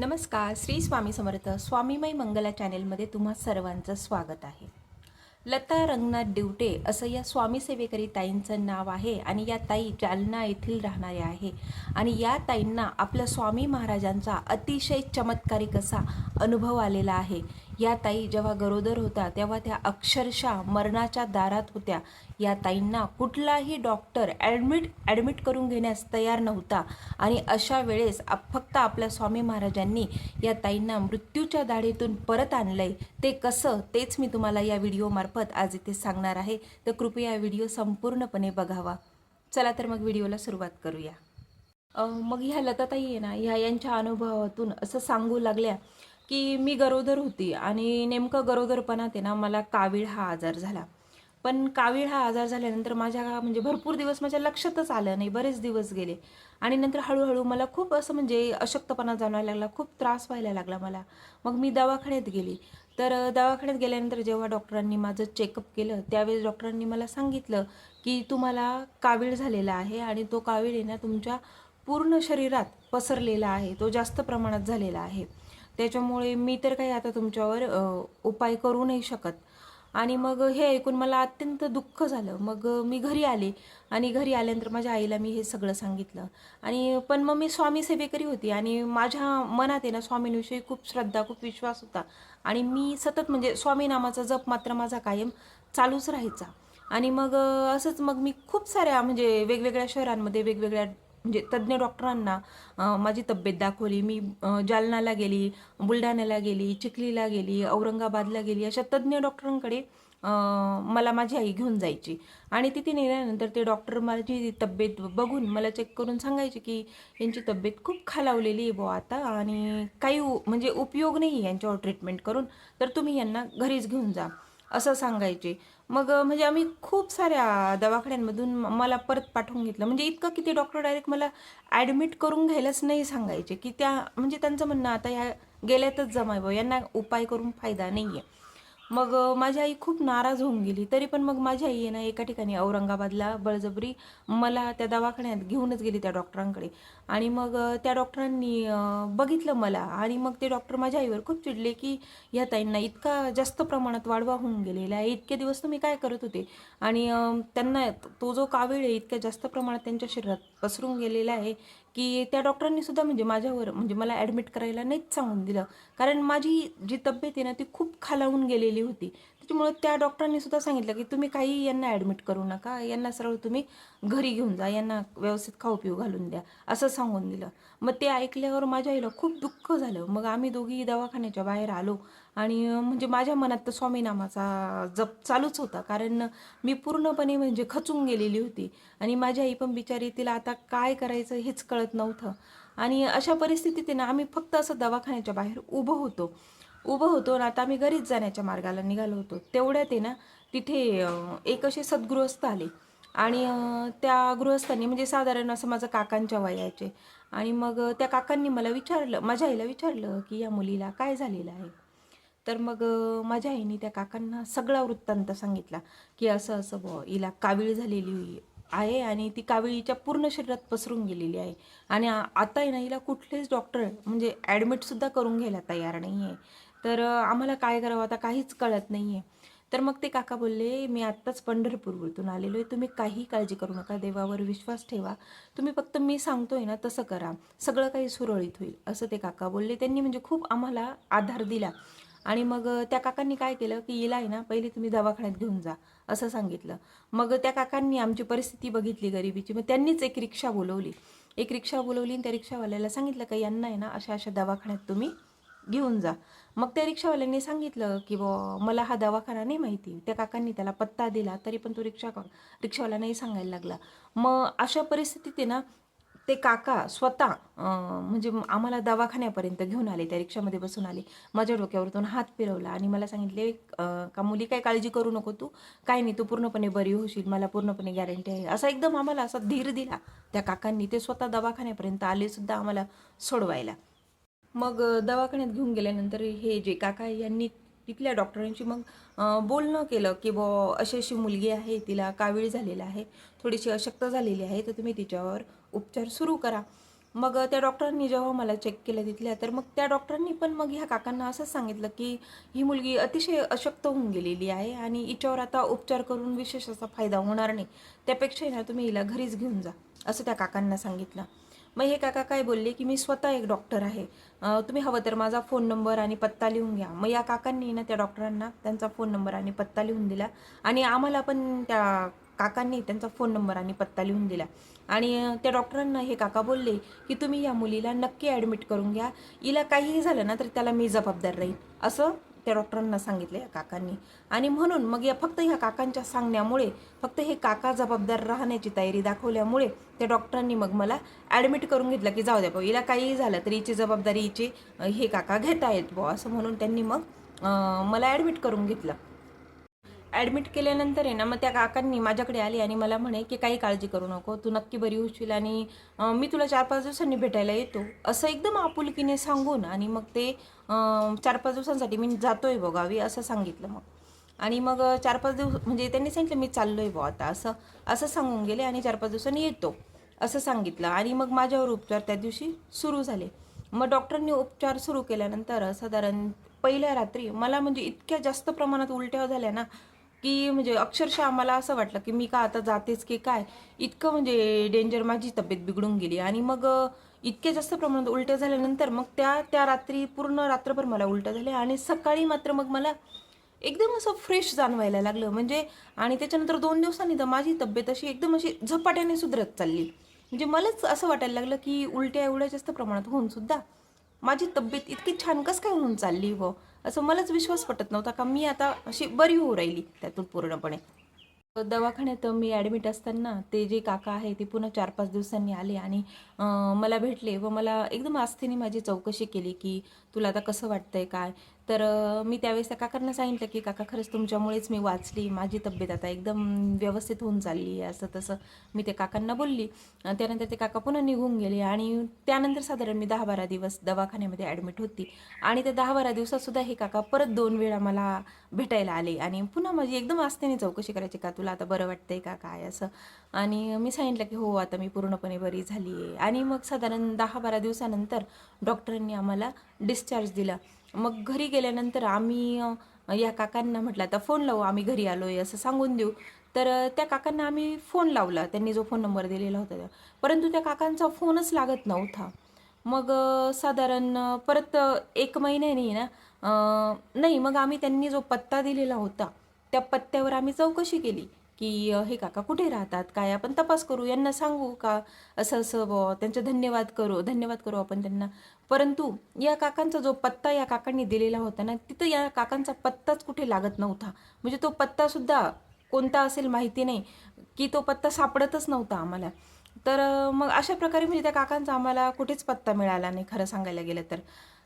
नमस्कार श्री स्वामी समर्थ स्वामीमय मंगला चॅनेलमध्ये तुम्हा सर्वांचं स्वागत आहे. लता रंगनाथ डिवटे असं या स्वामी सेवेकरी ताईंचं नाव आहे आणि या ताई जालना येथील राहणाऱ्या आहे. आणि या ताईंना आपल्या स्वामी महाराजांचा अतिशय चमत्कारिक असा अनुभव आलेला आहे. या ताई जेव्हा गरोदर होता तेव्हा त्या अक्षरशः मरणाच्या दारात होत्या. या ताईंना कुठलाही डॉक्टर ॲडमिट ॲडमिट करून घेण्यास तयार नव्हता. आणि अशा वेळेस फक्त आपल्या स्वामी महाराजांनी या ताईंना मृत्यूच्या दाढीतून परत आणलंय. ते कसं? तेच मी तुम्हाला या व्हिडिओमार्फत आज इथे सांगणार आहे. तर कृपया व्हिडिओ संपूर्णपणे बघावा. चला तर मग व्हिडिओला सुरुवात करूया. मग ह्या लताताई आहे ना ह्या यांच्या अनुभवातून असं सांगू लागल्या की मी गरोदर होती आणि नेमकं गरोदरपणात आहे ना मला कावीळ हा आजार झाला. पण कावीळ हा आजार झाल्यानंतर माझ्या म्हणजे भरपूर दिवस माझ्या लक्षातच आलं नाही बरेच दिवस गेले. आणि नंतर हळूहळू मला खूप असं म्हणजे अशक्तपणा जाणवायला लागला खूप त्रास व्हायला लागला मला. मग मी दवाखान्यात गेली. तर दवाखान्यात गेल्यानंतर जेव्हा डॉक्टरांनी माझं चेकअप केलं त्यावेळेस डॉक्टरांनी मला सांगितलं की तुम्हाला कावीळ झालेला आहे आणि तो कावीळ आहे ना तुमच्या पूर्ण शरीरात पसरलेला आहे तो जास्त प्रमाणात झालेला आहे. त्याच्यामुळे मी तर काही आता तुमच्यावर उपाय करू नाही शकत. आणि मग हे ऐकून मला अत्यंत दुःख झालं. मग मी घरी आले आणि घरी आल्यानंतर माझ्या आईला मी हे सगळं सांगितलं. आणि पण मग मी स्वामी सेवेकरी होती आणि माझ्या मनात आहे ना स्वामींविषयी खूप श्रद्धा खूप विश्वास होता. आणि मी सतत म्हणजे स्वामी नामाचा जप मात्र माझा कायम चालूच राहायचा. आणि मग असंच मग मी खूप साऱ्या म्हणजे वेगवेगळ्या शहरांमध्ये वेगवेगळ्या म्हणजे तज्ज्ञ डॉक्टरांना माझी तब्येत दाखवली मी जालनाला गेली बुलढाण्याला गेली चिखलीला गेली औरंगाबादला गेली अशा तज्ज्ञ डॉक्टरांकडे मला माझी आई घेऊन जायची. आणि तिथे नेल्यानंतर ते डॉक्टर माझी तब्येत बघून मला चेक करून सांगायचे की यांची तब्येत खूप खालावलेली आहे बुवा आता आणि काही उ- म्हणजे उपयोग नाही आहे यांच्यावर ट्रीटमेंट करून तर तुम्ही यांना घरीच घेऊन जा. असं सांगायचे. मग म्हणजे आम्ही खूप साऱ्या दवाखान्यांमधून मला परत पाठवून घेतलं. म्हणजे इतकं की ते डॉक्टर डायरेक्ट मला ॲडमिट करून घ्यायलाच नाही सांगायचे की त्या म्हणजे त्यांचं म्हणणं आता ह्या गेल्यातच जमाय यांना उपाय करून फायदा नाही आहे मग माझी आई खूप नाराज होऊन गेली. तरी पण मग माझी आई आहे ना एका ठिकाणी औरंगाबादला बळजबरी मला त्या दवाखान्यात घेऊनच गेली त्या डॉक्टरांकडे. आणि मग त्या डॉक्टरांनी बघितलं मला. आणि मग ते डॉक्टर माझ्या आईवर खूप चिडले की ह्या ताईंना इतका जास्त प्रमाणात वाढवा होऊन गेलेला आहे. इतके दिवस तुम्ही काय करत होते? आणि त्यांना तो जो कावीळ आहे इतक्या जास्त प्रमाणात त्यांच्या शरीरात पसरून गेलेला आहे. की त्या डॉक्टरांनी सुद्धा म्हणजे माझ्यावर म्हणजे मला ॲडमिट करायला नाहीच सांगून दिलं. कारण माझी जी तब्येत आहे ना ती खूप खालावून गेलेली होती. त्याच्यामुळे त्या डॉक्टरांनी सुद्धा सांगितलं की तुम्ही काही यांना ॲडमिट करू नका. यांना सरळ तुम्ही घरी घेऊन जा. यांना व्यवस्थित खाऊ पिऊ घालून द्या. असं सांगून दिलं. मग ते ऐकल्यावर माझ्या आईला खूप दुःख झालं. मग आम्ही दोघी दवाखान्याच्या बाहेर आलो. आणि म्हणजे माझ्या मनात तर स्वामीनामाचा जप चालूच होता. कारण मी पूर्णपणे म्हणजे खचून गेलेली होती. आणि माझी आई पण बिचारी तिला आता काय करायचं हेच कळत नव्हतं. आणि अशा परिस्थितीत ना आम्ही फक्त असं दवाखान्याच्या बाहेर उभं होतो. उभं होतो आणि आता आम्ही घरीच जाण्याच्या मार्गाला निघालो होतो. तेवढ्यात आहे ना तिथे एक असे सद्गृहस्थ आले. आणि त्या गृहस्थांनी म्हणजे साधारण असं माझं काकांच्या वयाचे आणि मग त्या काकांनी मला विचारलं माझ्या आईला विचारलं की या मुलीला काय झालेलं आहे? तर मग माझ्या आईने त्या काकांना सगळा वृत्तांत सांगितला की असं असं बुवा हिला कावीळ झालेली आहे आणि ती काविळीच्या पूर्ण शरीरात पसरून गेलेली आहे. आणि आता आहे ना हिला कुठलेच डॉक्टर म्हणजे ॲडमिटसुद्धा करून घ्यायला तयार नाही आहे तर आम्हाला काय करावं आता काहीच कळत नाही आहे तर मग ते काका बोलले मी आत्ताच पंढरपूरवरतून आलेलो आहे तुम्ही काही काळजी करू नका. देवावर विश्वास ठेवा. तुम्ही फक्त मी सांगतोय ना तसं करा. सगळं काही सुरळीत होईल. असं ते काका बोलले. त्यांनी म्हणजे खूप आम्हाला आधार दिला. आणि मग त्या काकांनी काय केलं की हिला आहे ना पहिले तुम्ही दवाखान्यात घेऊन जा. असं सांगितलं. मग त्या काकांनी आमची परिस्थिती बघितली गरिबीची. मग त्यांनीच एक रिक्षा बोलवली. एक रिक्षा बोलवली आणि त्या रिक्षावाल्याला सांगितलं का यांना आहे ना अशा अशा दवाखान्यात तुम्ही घेऊन जा. मग त्या रिक्षावाल्यांनी सांगितलं की ब मला हा दवाखाना नाही माहिती. त्या काकांनी त्याला पत्ता दिला तरी पण तो रिक्षा रिक्षावाला सांगायला लागला. मग अशा परिस्थितीत आहे ना ते काका स्वतः म्हणजे आम्हाला दवाखान्यापर्यंत घेऊन आले त्या रिक्षामध्ये बसून आले. माझ्या डोक्यावरतून हात फिरवला आणि मला सांगितले का मुली काय काळजी करू नको तू. काय नाही तू पूर्णपणे बरी होशील. मला पूर्णपणे गॅरंटी आहे. असा एकदम आम्हाला असा धीर दिला त्या काकांनी. ते स्वतः दवाखान्यापर्यंत आले सुद्धा आम्हाला सोडवायला. मग दवाखान्यात घेऊन गेल्यानंतर हे जे काका यांनी तिथल्या डॉक्टरांशी मग बोलणं केलं की बॉ अशी अशी मुलगी आहे तिला कावीळ झालेला आहे थोडीशी अशक्त झालेली आहे तर तुम्ही तिच्यावर उपचार सुरू करा. मग त्या डॉक्टरांनी जेव्हा मला चेक केलं तिथल्या तर मग त्या डॉक्टरांनी पण मग ह्या काकांना असंच सांगितलं की ही मुलगी अतिशय अशक्त होऊन गेलेली आहे आणि हिच्यावर आता उपचार करून विशेष असा फायदा होणार नाही. त्यापेक्षा ना तुम्ही हिला घरीच घेऊन जा असं त्या काकांना सांगितलं. मग हे काका काय बोलले की मी स्वतः एक डॉक्टर आहे. तुम्ही हवं तर माझा फोन नंबर आणि पत्ता लिहून घ्या. मग या काकांनी ना त्या डॉक्टरांना त्यांचा फोन नंबर आणि पत्ता लिहून दिला. आणि आम्हाला पण त्या काकांनी त्यांचा फोन नंबर आणि पत्ता लिहून दिला. आणि त्या डॉक्टरांना हे काका बोलले की तुम्ही या मुलीला नक्की ॲडमिट करून घ्या. हिला काहीही झालं ना तर त्याला मी जबाबदार राहील असं त्या डॉक्टरांना सांगितलं या काकांनी. आणि म्हणून मग या फक्त ह्या काकांच्या सांगण्यामुळे फक्त हे काका जबाबदार राहण्याची तयारी दाखवल्यामुळे त्या डॉक्टरांनी मग मला ॲडमिट करून घेतलं की जाऊ द्या भाऊ हिला काहीही झालं तर हिची जबाबदारी हिचे हे काका घेता येत बुवा असं म्हणून त्यांनी मग मला ॲडमिट करून घेतलं. ॲडमिट केल्यानंतर आहे ना मग त्या काकांनी माझ्याकडे आली आणि मला म्हणे की काही काळजी करू नको तू नक्की बरी होशील आणि मी तुला चार पाच दिवसांनी भेटायला येतो. असं एकदम आपुलकीने सांगून आणि मग ते चार पाच दिवसांसाठी मी जातोय बघावी असं सांगितलं मग. आणि मग चार पाच दिवस म्हणजे त्यांनी सांगितलं मी चाललो आहे बुवा आता असं असं सांगून गेले आणि चार पाच दिवसांनी येतो असं सांगितलं. आणि मग माझ्यावर उपचार त्या दिवशी सुरू झाले. मग डॉक्टरांनी उपचार सुरू केल्यानंतर साधारण पहिल्या रात्री मला म्हणजे इतक्या जास्त प्रमाणात उलट्या झाल्या ना की म्हणजे अक्षरशः आम्हाला असं वाटलं की मी का आता जातेच की काय? इतकं म्हणजे डेंजर माझी तब्येत बिघडून गेली. आणि मग इतक्या जास्त प्रमाणात उलट्या झाल्यानंतर मग त्या त्या रात्री पूर्ण रात्रभर मला उलट्या झाल्या आणि सकाळी मात्र मग मला एकदम असं फ्रेश जाणवायला लागलं. म्हणजे आणि त्याच्यानंतर दोन दिवसांनी तर माझी तब्येत अशी एकदम अशी झपाट्याने सुधरत चालली. म्हणजे मलाच असं वाटायला लागलं की उलट्या एवढ्या जास्त प्रमाणात होऊन सुद्धा माझी तब्येत इतकी छान कसं काय होऊन चालली व असं मलाच विश्वास पटत नव्हता का मी आता अशी बरी होऊ राहिली त्यातून पूर्णपणे. दवाखान्यात मी ॲडमिट असताना ते जे काका आहे ते पुन्हा चार पाच दिवसांनी आले आणि मला भेटले व मला एकदम आस्थेने माझी चौकशी केली की तुला आता कसं वाटतंय काय? तर मी त्यावेळेस त्या काकांना सांगितलं की काका खरंच तुमच्यामुळेच मी वाचली. माझी तब्येत आता एकदम व्यवस्थित होऊन चालली आहे असं तसं मी ते काकांना बोलली. त्यानंतर ते काका पुन्हा निघून गेले आणि त्यानंतर साधारण मी दहा बारा दिवस दवाखान्यामध्ये ॲडमिट होती. आणि त्या दहा बारा दिवसातसुद्धा हे काका परत दोन वेळा मला भेटायला आले आणि पुन्हा माझी एकदम आस्थेने चौकशी करायची का तुला आता बरं वाटतंय का काय? असं. आणि मी सांगितलं की हो आता मी पूर्णपणे बरी झाली आहे. आणि मग साधारण दहा बारा दिवसानंतर डॉक्टरांनी आम्हाला डिस्चार्ज दिला. मग घरी गेल्यानंतर आम्ही या काकांना म्हटलं आता फोन लावू आम्ही घरी आलो आहे असं सांगून देऊ. तर त्या काकांना आम्ही फोन लावला. त्यांनी जो फोन नंबर दिलेला होता त्या. परंतु त्या काकांचा फोनच लागत नव्हता. मग साधारण परत एक महिन्याने ना नाही मग आम्ही त्यांनी जो पत्ता दिलेला होता त्या पत्त्यावर आम्ही चौकशी केली. की हे काका कुठे राहतात? काय आपण तपास करू? यांना सांगू का? असं असं ब त्यांचे धन्यवाद करू धन्यवाद करू आपण त्यांना. परंतु या काकांचा जो पत्ता या काकांनी दिलेला होता ना तिथं या काकांचा पत्ताच कुठे लागत नव्हता. म्हणजे तो पत्तासुद्धा कोणता असेल माहिती नाही की तो पत्ता सापडतच नव्हता आम्हाला. तर मग अशा प्रकारे म्हणजे त्या काकांचा आम्हाला कुठेच पत्ता मिळाला नाही खरं सांगायला गेलं तर.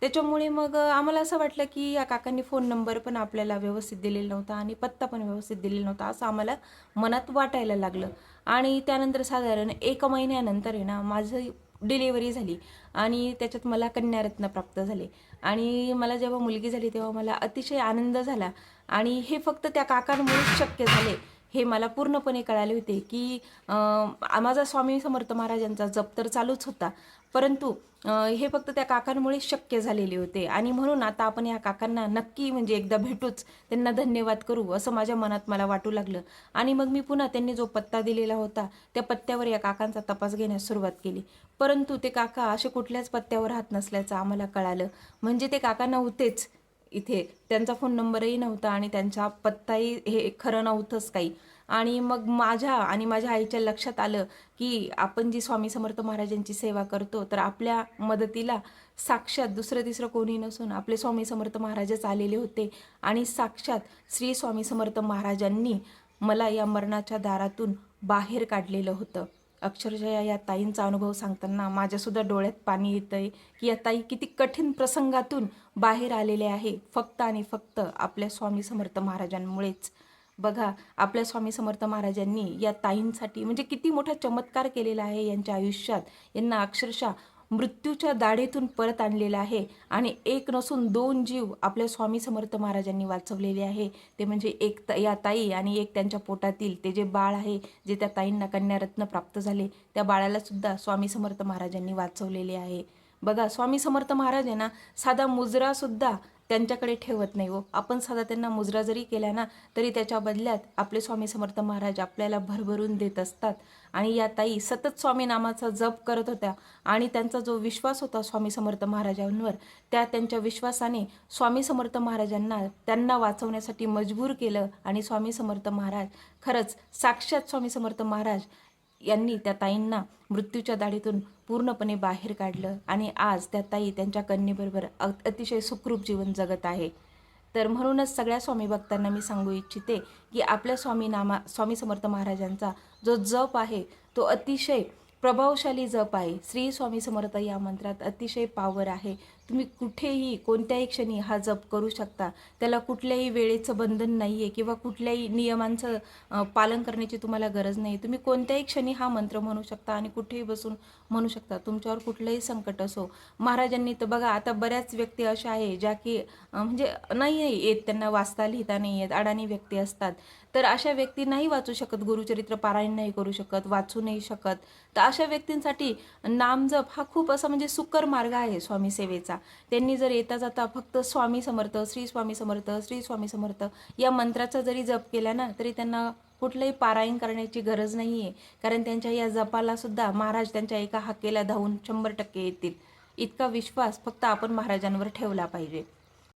त्याच्यामुळे मग आम्हाला असं वाटलं की या काकांनी फोन नंबर पण आपल्याला व्यवस्थित दिलेला नव्हता आणि पत्ता पण व्यवस्थित दिलेला नव्हता असं आम्हाला मनात वाटायला लागलं. आणि त्यानंतर साधारण एक महिन्यानंतर आहे ना माझं डिलिव्हरी झाली आणि त्याच्यात मला कन्यारत्न प्राप्त झाले. आणि मला जेव्हा मुलगी झाली तेव्हा मला अतिशय आनंद झाला आणि हे फक्त त्या काकांमुळेच शक्य झाले. हे मला पूर्णपणे कळाले होते की माझा स्वामी समर्थ महाराजांचा जप तर चालूच होता. परंतु हे फक्त त्या काकांमुळे शक्य झालेले होते. आणि म्हणून आता आपण या काकांना नक्की म्हणजे एकदा भेटूच त्यांना धन्यवाद करू असं माझ्या मनात मला वाटू लागलं. आणि मग मी पुन्हा त्यांनी जो पत्ता दिलेला होता त्या पत्त्यावर या काकांचा तपास घेण्यास सुरुवात केली. परंतु ते काका असे कुठल्याच पत्त्यावर राहत नसल्याचं आम्हाला कळालं. म्हणजे ते काका नव्हतेच. इथे त्यांचा फोन नंबरही नव्हता आणि त्यांचा पत्ताही हे खरं नव्हतंच काही. आणि मग माझ्या आणि माझ्या आईच्या लक्षात आलं की आपण जी स्वामी समर्थ महाराजांची सेवा करतो तर आपल्या मदतीला साक्षात दुसरं तिसरं कोणी नसून आपले स्वामी समर्थ महाराजच आलेले होते. आणि साक्षात श्री स्वामी समर्थ महाराजांनी मला या मरणाच्या दारातून बाहेर काढलेलं होतं. अक्षरशः या ताईंचा अनुभव सांगताना माझ्यासुद्धा डोळ्यात पाणी येतंय की या ताई किती कठीण प्रसंगातून बाहेर आलेले आहे. फक्त आणि फक्त आपल्या स्वामी समर्थ महाराजांमुळेच. बघा आपल्या स्वामी समर्थ महाराजांनी या ताईंसाठी म्हणजे किती मोठा चमत्कार केलेला आहे यांच्या आयुष्यात. यांना अक्षरशः मृत्यूच्या दाढेतून परत आणलेला आहे आणि एक नसून दोन जीव आपल्या स्वामी समर्थ महाराजांनी वाचवलेले आहे. ते म्हणजे एक त या ताई आणि एक त्यांच्या पोटातील ते जे बाळ आहे जे त्या ताईंना कन्यारत्न प्राप्त झाले त्या बाळालासुद्धा स्वामी समर्थ महाराजांनी वाचवलेले आहे. बघा स्वामी समर्थ महाराज आहे ना साधा मुजरासुद्धा त्यांच्याकडे ठेवत नाही हो. आपण साधा त्यांना मुजरा जरी केला ना तरी त्याच्या बदल्यात आपले स्वामी समर्थ महाराज आपल्याला भरभरून देत असतात. आणि या ताई सतत स्वामी नामाचा जप करत होत्या आणि त्यांचा जो विश्वास होता स्वामी समर्थ महाराजांवर त्या त्यांच्या विश्वासाने स्वामी समर्थ महाराजांना त्यांना वाचवण्यासाठी मजबूर केलं आणि स्वामी समर्थ महाराज खरंच साक्षात स्वामी समर्थ महाराज यांनी त्या ताईंना मृत्यूच्या दाढीतून पूर्णपणे बाहेर काढलं आणि आज त्या ताई त्यांच्या कन्येबरोबर अतिशय सुखरूप जीवन जगत आहे. तर म्हणूनच सगळ्या स्वामी भक्तांना मी सांगू इच्छिते की आपल्या स्वामी नामा स्वामी समर्थ महाराजांचा जो जप आहे तो अतिशय प्रभावशाली जप आहे. श्री स्वामी समर्थ या मंत्रात अतिशय पावर आहे. तुम्ही कुठेही कोणत्याही क्षणी हा जप करू शकता. त्याला कुठल्याही वेळेचं बंधन नाही आहे किंवा कुठल्याही नियमांचं पालन करण्याची तुम्हाला गरज नाही तुम्ही कोणत्याही क्षणी हा मंत्र म्हणू शकता आणि कुठेही बसून म्हणू शकता. तुमच्यावर कुठलंही संकट असो. महाराजांनी तर बघा आता बऱ्याच व्यक्ती अशा आहे ज्या की म्हणजे नाही आहे येत त्यांना वाचता लिहिता नाही येत अडाणी व्यक्ती असतात. तर अशा व्यक्ती नाही वाचू शकत गुरुचरित्र पारायण नाही करू शकत वाचू नाही शकत. तर अशा व्यक्तींसाठी नामजप हा खूप असा म्हणजे सुकर मार्ग आहे स्वामी सेवेचा. त्यांनी जर येता जाता फक्त स्वामी समर्थ श्री स्वामी समर्थ श्री स्वामी समर्थ या मंत्राचा जरी जप केला ना तरी त्यांना कुठलंही पारायण करण्याची गरज नाही आहे कारण त्यांच्या या जपाला सुद्धा महाराज त्यांच्या एका हाकेला धावून शंभर टक्के येतील. इतका विश्वास फक्त आपण महाराजांवर ठेवला पाहिजे.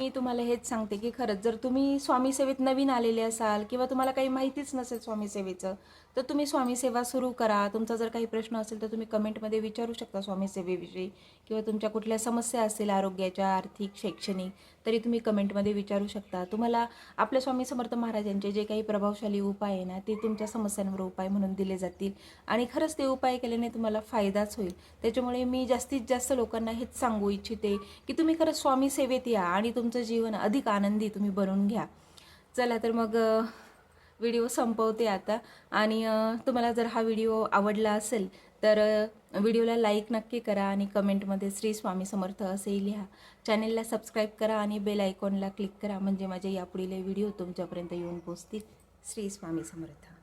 मी तुम्हाला हेच सांगते की खरंच जर तुम्ही स्वामी सेवेत नवीन आलेले असाल किंवा तुम्हाला काही माहितीच नसेल स्वामी सेवेचं तर तुम्ही स्वामी सेवा सुरू करा. तुमचा जर काही प्रश्न असेल तर तुम्ही कमेंटमध्ये विचारू शकता स्वामी सेवेविषयी किंवा तुमच्या कुठल्या समस्या असतील आरोग्याच्या आर्थिक शैक्षणिक तरी तुम्ही कमेंटमध्ये विचारू शकता. तुम्हाला आपल्या स्वामी समर्थ महाराजांचे जे काही प्रभावशाली उपाय आहे ना ते तुमच्या समस्यांवर उपाय म्हणून दिले जातील. आणि खरंच ते उपाय केल्याने तुम्हाला फायदाच होईल. त्याच्यामुळे मी जास्तीत जास्त लोकांना हेच सांगू इच्छिते की तुम्ही खरंच स्वामी सेवेत या आणि तुमचं जीवन अधिक आनंदी तुम्ही बनवून घ्या. चला तर मग व्हिडिओ संपवते आता. आणि तुम्हाला जर हा व्हिडिओ आवडला असेल तर व्हिडिओला लाईक नक्की करा आणि कमेंटमध्ये श्री स्वामी समर्थ असेही लिहा. चॅनेलला सबस्क्राईब करा आणि बेल आयकॉनला क्लिक करा म्हणजे माझे यापुढील व्हिडिओ तुमच्यापर्यंत येऊन पोचतील. श्री स्वामी समर्थ.